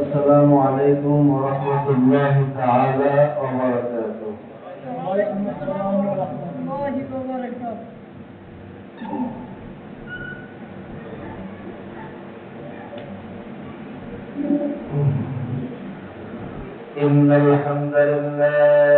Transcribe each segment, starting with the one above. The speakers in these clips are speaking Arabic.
السلام عليكم ورحمة الله تعالى وبركاته. وعليكم السلام ورحمة الله وبركاته. إن الحمد لله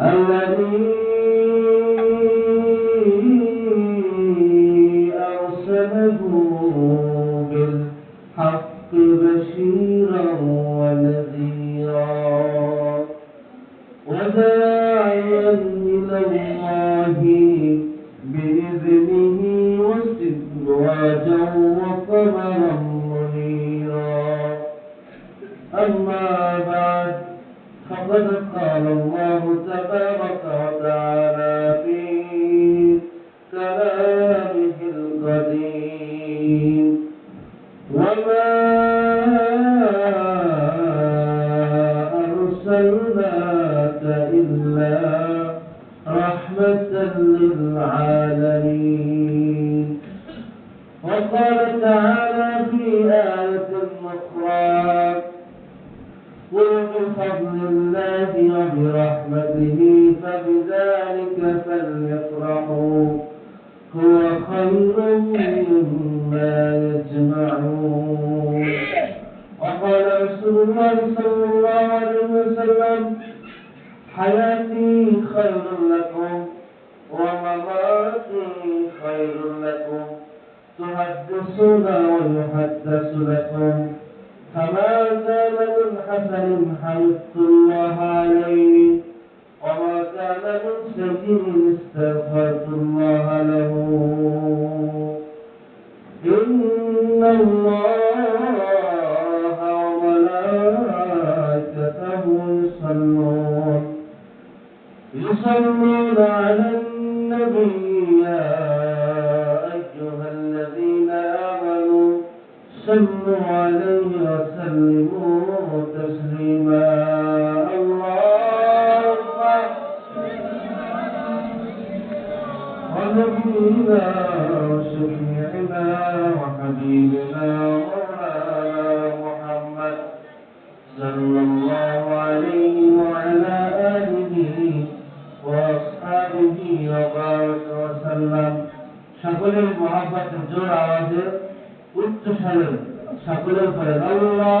الذي إلا رحمة للعالمين. وقال تعالى في آية أخرى قل بفضل الله وبرحمته فبذلك فليفرحوا. هو خير مما يجمعون. وقال رسول الله صلى الله حياتي خير لكم ومماتي خير لكم تحدثون ويحدث لكم فما كان من حسن حمدت الله عليه وما كان من سيء استغفرت الله يصلون على النبي أيها الذين آمنوا صلوا عليه وسلموا تسليما ونبينا وحبيبنا محمد صلى الله عليه ওয়াসাল্লাম সকলের মহাপাত জোর আওয়াজে উচ্চ সালে সকলের পরে আল্লাহ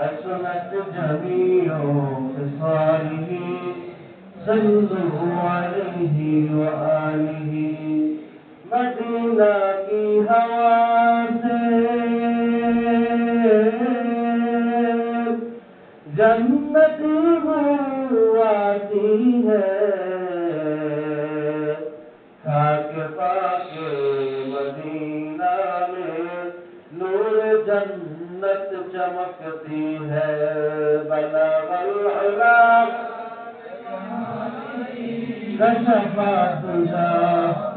حسنت جميع خصاله صلوا عليه وآله. سے جنتی بو آتی ہے جنت چمکتی ہے بلغ العلا کشف تجا